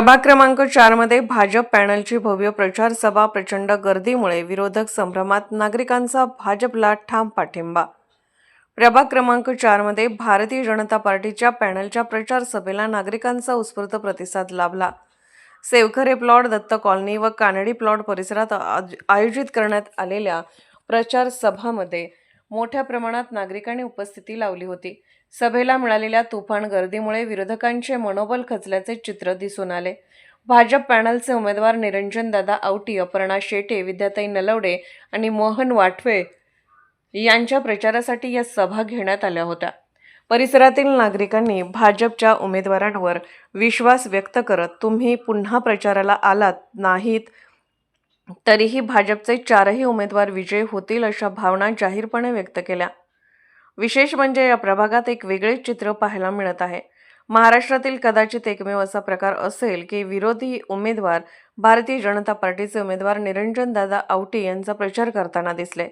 प्रभाग क्रमांक चारमध्ये भाजप पॅनलची भव्य प्रचार सभा प्रचंड गर्दीमुळे विरोधक संभ्रमात नागरिकांचा भाजपला ठाम पाठिंबा. प्रभाग क्रमांक चारमध्ये भारतीय जनता पार्टीच्या पॅनलच्या प्रचार सभेला नागरिकांचा उत्स्फूर्त प्रतिसाद लाभला. सेवखरे प्लॉट दत्त कॉलनी व कानडी प्लॉट परिसरात आज- आयोजित करण्यात आलेल्या प्रचार सभामध्ये मोठ्या प्रमाणात नागरिकांनी उपस्थिती लावली होती. सभेला मिळालेल्या तुफान गर्दीमुळे विरोधकांचे मनोबल खचल्याचे चित्र दिसून आले. भाजप पॅनलचे उमेदवार निरंजन दादा आवटी अपर्णा शेटे विद्याताई नलवडे आणि मोहन वाटवे यांच्या प्रचारासाठी या सभा घेण्यात आल्या होत्या. परिसरातील नागरिकांनी भाजपच्या उमेदवारांवर विश्वास व्यक्त करत तुम्ही पुन्हा प्रचाराला आलात नाहीत तरीही भाजपचे चारही उमेदवार विजयी होतील अशा भावना जाहीरपणे व्यक्त केल्या. विशेष म्हणजे या प्रभागात एक वेगळेच चित्र पाहायला मिळत आहे. महाराष्ट्रातील कदाचित एकमेव असा प्रकार असेल की विरोधी उमेदवार भारतीय जनता पार्टीचे उमेदवार निरंजन दादा आवटी यांचा प्रचार करताना दिसले.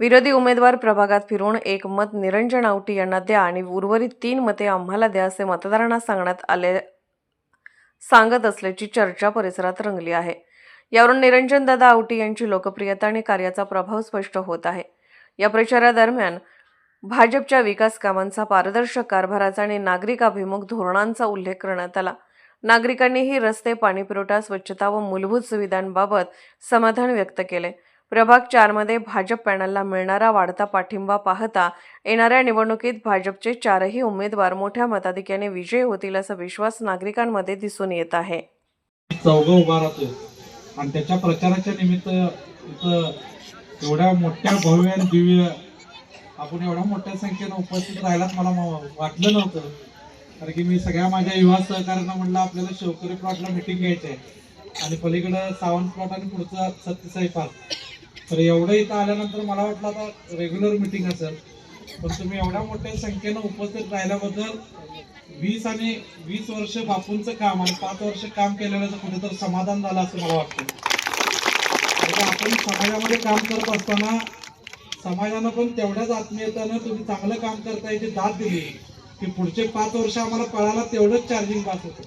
विरोधी उमेदवार प्रभागात फिरून एक मत निरंजन आवटी यांना द्या आणि उर्वरित तीन मते आम्हाला द्या असे मतदारांना सांगण्यात आले सांगत असल्याची चर्चा परिसरात रंगली आहे. यावरून निरंजन दादा आवटी यांची लोकप्रियता आणि कार्याचा प्रभाव स्पष्ट होत आहे. या प्रचारादरम्यान भाजपच्या विकास कामांचा पारदर्शक कारभाराचा आणि नागरिकाभिमुख धोरणांचा उल्लेख करण्यात आला. नागरिकांनीही रस्ते पाणीपुरवठा स्वच्छता व मूलभूत सुविधांबाबत समाधान व्यक्त केले. प्रभाग चारमध्ये भाजप पॅनलला मिळणारा वाढता पाठिंबा पाहता येणाऱ्या निवडणुकीत भाजपचे चारही उमेदवार मोठ्या मताधिक्याने विजयी होतील असा विश्वास नागरिकांमध्ये दिसून येत आहे. उभा आणि त्याच्या प्रचाराच्या निमित्त इथं एवढ्या मोठ्या भव्य आणि दिव्य आपण एवढ्या मोठ्या संख्येनं उपस्थित राहिलाच मला वाटलं नव्हतं. कारण की मी सगळ्या माझ्या युवा सहकार्यांना म्हणलं आपल्याला शेवकरी प्लॉटला मिटिंग घ्यायची आहे आणि पलीकडं सावंत प्लॉट आणि पुढचं सत्यसाई पार्क तर एवढं इथं आल्यानंतर मला वाटलं आता रेग्युलर मिटिंग असेल. पण तुम्ही एवढ्या मोठ्या संख्येनं उपस्थित राहिल्याबद्दल वीस आणि वीस वर्ष बापूंचं काम आणि पाच वर्ष काम केलेलं कुठेतरी समाधान झालं असं मला वाटतं. म्हणजे आपण समाजामध्ये काम करत असताना समाजानं पण तेवढ्याच आत्मीयतानं तुम्ही चांगलं काम करता याची दाद दिली की पुढचे पाच वर्ष आम्हाला पळायला तेवढंच चार्जिंग पास होतं.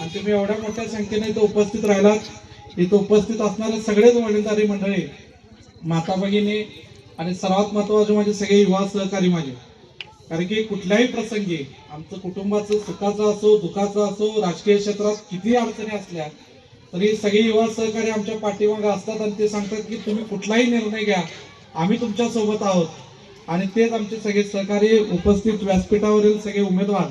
आणि तुम्ही एवढ्या मोठ्या संख्येने इथं उपस्थित राहिलात. इथं उपस्थित असणारे सगळेच वडीलधारी मंडळी माता भगिनी आणि सर्वात महत्त्वाचे माझे म्हणजे सगळे युवा सहकारी माझे. कारण की कुठल्याही प्रसंगी आमचं कुटुंबाचं सुखाचं असो दुःखाचं असो राजकीय क्षेत्रात किती अडचणी असल्या तरी सगळे युवा सहकारी आमच्या पाठीमागे असतात आणि ते सांगतात की तुम्ही कुठलाही निर्णय घ्या आम्ही तुमच्यासोबत आहोत. आणि तेच आमचे सगळे सहकारी उपस्थित व्यासपीठावरील सगळे उमेदवार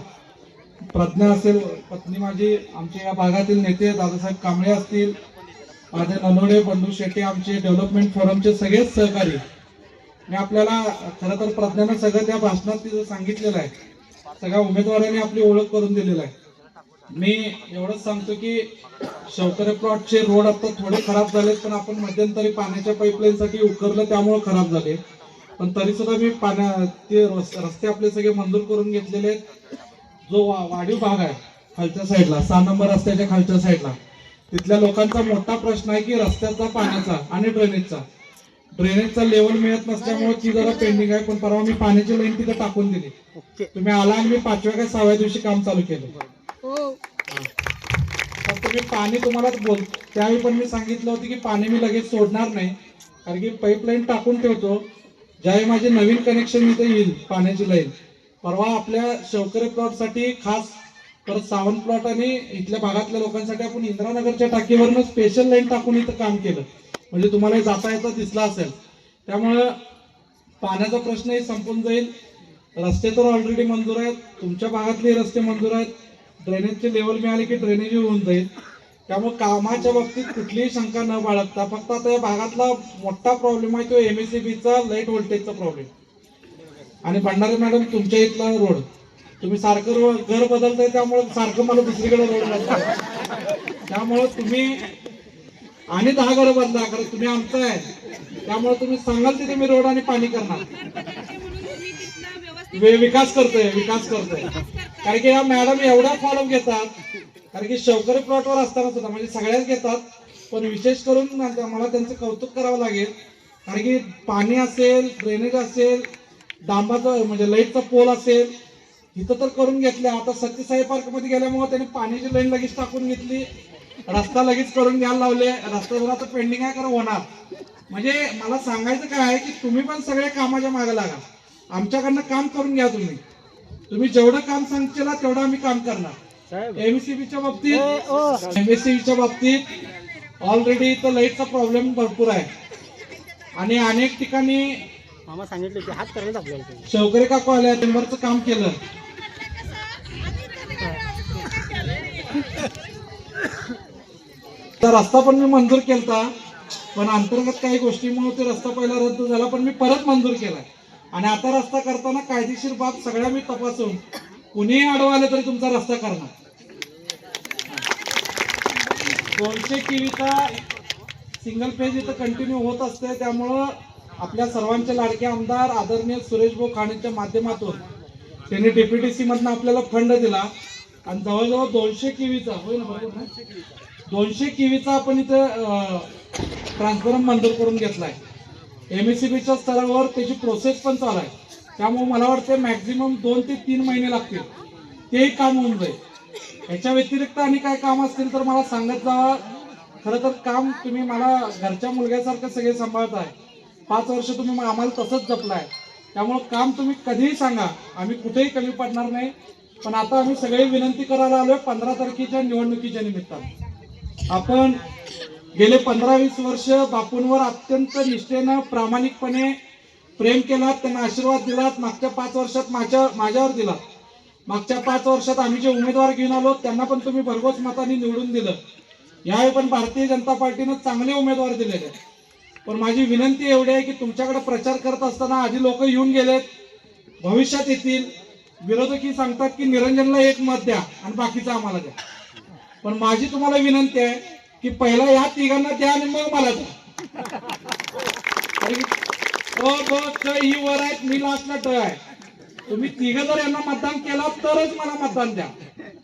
प्रज्ञा असेल पत्नी माझी आमच्या या भागातील नेते दादासाहेब कांबळे असतील माझे ननोडे बंडू शेट्टी आमचे डेव्हलपमेंट फोरमचे सगळेच सहकारी. मी आपल्याला खरं तर प्रज्ञानं सगळं त्या भाषणात तिथं सांगितलेलं आहे. सगळ्या उमेदवारांनी आपली ओळख करून दिलेलं आहे. मी एवढंच सांगतो की शवकरे प्लॉटचे रोड आता थोडे खराब झालेत पण आपण मध्यंतरी पाण्याच्या पाईपलाईनसाठी उकरलं त्यामुळे खराब झाले. पण तरी सुद्धा मी पाण्या ते रस्ते आपले सगळे मंजूर करून घेतलेले आहेत. जो वा- वाढीव भाग आहे खालच्या साईडला सहा नंबर रस्त्याच्या खालच्या साईडला तिथल्या लोकांचा मोठा प्रश्न आहे की रस्त्याचा पाण्याचा आणि ड्रेनेजचा ड्रेनेजचा लेवल मिळत नसल्यामुळे ती जरा पेंडिंग आहे. पण परवा मी पाण्याची लाईन तिथे टाकून दिली. तुम्ही आला आणि मी पाचव्या का सहाव्या दिवशी काम चालू केलं. फक्त मी पाणी तुम्हाला बोल त्यावेळी पण मी सांगितलं होतं की पाणी मी लगेच सोडणार नाही. कारण की पाईपलाईन टाकून ठेवतो. ज्यावेळी माझे नवीन कनेक्शन इथे येईल पाण्याची लाईन परवा आपल्या शवकरे प्लॉटसाठी खास परत सावंत प्लॉट आणि इथल्या भागातल्या लोकांसाठी आपण इंदिरानगरच्या टाकीवरनं स्पेशल लाईन टाकून इथं काम केलं. म्हणजे तुम्हाला जाता येता दिसला असेल. त्यामुळं पाण्याचा प्रश्नही संपून जाईल. रस्ते तर ऑलरेडी मंजूर आहेत. तुमच्या भागातले रस्ते मंजूर आहेत. ड्रेनेजचे लेवल मिळाले की ड्रेनेजही होऊन जाईल. त्यामुळे कामाच्या बाबतीत कुठलीही शंका न बाळगता फक्त आता या भागातला मोठा प्रॉब्लेम आहे तो एम एस बीचा लाइट व्होल्टेजचा प्रॉब्लेम आणि भंडारे मॅडम तुमच्या इथला रोड तुम्ही सारखं घर बदलताय त्यामुळे सारखं मला दुसरीकडे रोड लागतो त्यामुळे तुम्ही आणि दहा घरं बदला कारण तुम्ही आमचं आहे. त्यामुळे तुम्ही सांगाल तिथे मी रोड आणि पाणी करणार. विकास करतोय विकास करतोय. कारण की या मॅडम एवढा फॉलो घेतात. कारण की शवकरी प्लॉटवर असताना सुद्धा म्हणजे सगळ्याच घेतात. पण विशेष करून म्हणजे मला त्यांचं कौतुक करावं लागेल. कारण की पाणी असेल ड्रेनेज असेल डांबाचं म्हणजे लाईटचा पोल असेल इथं तर करून घेतल्या आता सत्यसाई पार्कमध्ये गेल्यामुळे त्यांनी पाण्याची लाईन लगेच टाकून घेतली. रस्ता लगेच करून घ्यायला लावले. रस्ता जर आता पेंडिंग आहे कारण होणार. म्हणजे मला सांगायचं काय आहे की तुम्ही पण सगळे कामाच्या मागे लागा. आमच्याकडनं काम करून घ्या तुम्ही. तुम्ही जेवढं काम सांगशील तेवढं आम्ही काम करणार. एमएससीबीच्या बाबतीत एमएससीबीच्या बाबतीत ऑलरेडी इथं लाईटचा प्रॉब्लेम भरपूर आहे. आणि अनेक ठिकाणी सांगितले. शेवकरे काकू आल्या टिंबरचं काम केलं. रस्ता पण मी मंजूर केलता पण अंतर्गत काही गोष्टीमुळे ते रस्ता पहिला रद्द झाला पण मी परत मंजूर केलाय आणि आता रस्ता करताना कायदेशीर बाब सगळ्या मी तपासून कुणीही आडवा आले तरी तुमचा रस्ता करणार. दोनशे किवीचा सिंगल पेज इथं कंटिन्यू होत असते त्यामुळं आपल्या सर्वांचे लाडके आमदार आदरणीय सुरेश भाऊ खाणेच्या माध्यमातून त्यांनी डीपीटीसी मधनं आपल्याला फंड दिला. आणि जवळजवळ दोनशे किवीचा होईल बरोबर ना? दोनशे किवीचा आपण इथं ट्रान्सफॉर्म मंजूर करून घेतलाय. बीच्या स्तरावर त्याची प्रोसेस पण चालू आहे. त्यामुळे मला वाटतं मॅक्झिमम दोन ते तीन महिने लागतील. तेही काम होऊन जाईल. ह्याच्या व्यतिरिक्त आणि काय काम असतील तर मला सांगत जावा खरं तर काम तुम्ही मला घरच्या मुलग्यासारखं सगळे सांभाळताय. पाच वर्ष तुम्ही मग आम्हाला तसंच जपलाय. त्यामुळं काम तुम्ही कधीही सांगा. आम्ही कुठेही कमी पडणार नाही. पण आता आम्ही सगळे विनंती करायला आलोय पंधरा तारखेच्या निवडणुकीच्या निमित्तानं. आपण गेले पंधरा वीस वर्ष बापूंवर अत्यंत निष्ठेनं प्रामाणिकपणे प्रेम केलात त्यांना आशीर्वाद दिलात मागच्या पाच वर्षात माझ्या माझ्यावर दिला. मागच्या पाच वर्षात आम्ही जे उमेदवार घेऊन आलो त्यांना पण तुम्ही भरघोस मतांनी निवडून दिलं. यावेळी पण भारतीय जनता पार्टीनं चांगले उमेदवार दिलेले पण माझी विनंती एवढी आहे की तुमच्याकडे प्रचार करत असताना आधी लोक येऊन गेलेत भविष्यात येतील. विरोधकी सांगतात की निरंजनला एक मत द्या आणि बाकीचं आम्हाला द्या. पण माझी तुम्हाला विनंती आहे की पहिला या तिघांना द्या आणि मग मला द्या. ही वर आहेत मी लास्टला ट आहे. तुम्ही तिघ जर यांना मतदान केला तरच मला मतदान द्या.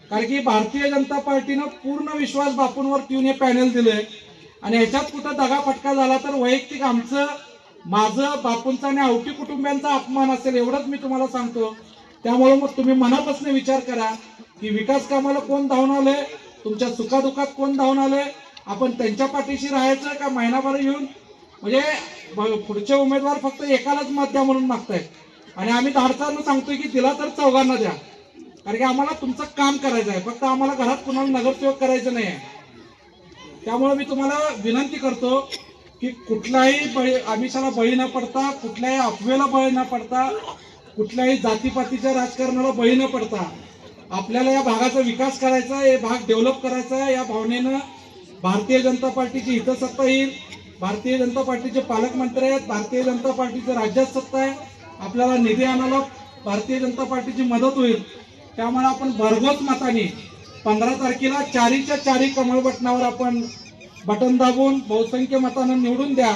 कारण की भारतीय जनता पार्टीनं पूर्ण विश्वास बापूंवर ठेवून हे पॅनल दिलंय. आणि ह्याच्यात कुठं दगाफटका झाला तर वैयक्तिक आमचं माझं बापूंचा आणि आवटी कुटुंबियांचा अपमान असेल एवढंच मी तुम्हाला सांगतो. त्यामुळे मग तुम्ही मनापासून विचार करा की विकास कामाला कोण धावून आलंय? तुमच्या सुखादुखात कोण धावून आले? आपण त्यांच्या पाठीशी राहायचं का महिनाभर येऊन? म्हणजे पुढचे उमेदवार फक्त एकालाच मत द्या म्हणून मागतायत. आणि आम्ही धाडसानं सांगतोय की तिला तर चौघांना द्या. कारण की आम्हाला तुमचं काम करायचं आहे फक्त आम्हाला घरात कुणाला नगरसेवक करायचं नाही आहे त्यामुळे मी तुम्हाला विनंती करतो की कुठलाही बळी आमिषाला बळी न पडता कुठल्याही अफवेला बळी न पडता कुठल्याही जातीपातीच्या राजकारणाला बळी न पडता आपल्याला या भागाचा विकास करायचा आहे हे भाग डेव्हलप करायचा आहे या भावनेनं भारतीय जनता पार्टीची हितसत्ता येईल. भारतीय जनता पार्टीचे पालकमंत्री आहेत भारतीय जनता पार्टीचं राज्यात सत्ता आहे. आपल्याला निधी आणायला भारतीय जनता पार्टीची मदत होईल. त्यामुळे आपण भरघोस मताने पंधरा तारखेला चारीच्या चारी कमळ बटनावर आपण बटन दाबून बहुसंख्य मतानं निवडून द्या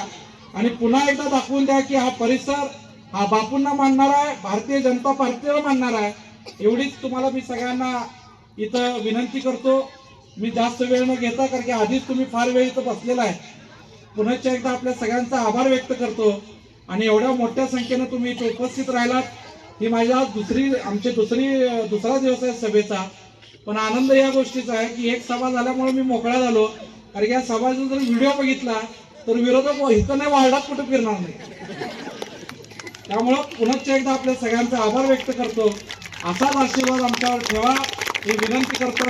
आणि पुन्हा एकदा दाखवून द्या की हा परिसर हा बापूंना मानणार आहे भारतीय जनता पार्टीला मानणार आहे. एवढीच तुम्हाला मी सगळ्यांना इथं विनंती करतो. मी जास्त वेळ न घेता कारण की आधीच तुम्ही फार वेळ इथं बसलेला आहे. पुनश्च एकदा आपल्या सगळ्यांचा आभार व्यक्त करतो. आणि एवढ्या मोठ्या संख्येनं तुम्ही इथे उपस्थित राहिलात. ही माझ्या दुसरी आमची दुसरी दुसरा दिवस आहे सभेचा. पण आनंद या गोष्टीचा आहे की एक सभा झाल्यामुळे मी मोकळा झालो. कारण या सभाचा जर व्हिडिओ बघितला तर विरोधक इथं नाही वार्डात कुठे फिरणार नाही. त्यामुळं पुनश्च एकदा आपल्या सगळ्यांचा आभार व्यक्त करतो. असाच आशीर्वाद आमच्यावर ठेवा. ही विनंती करतो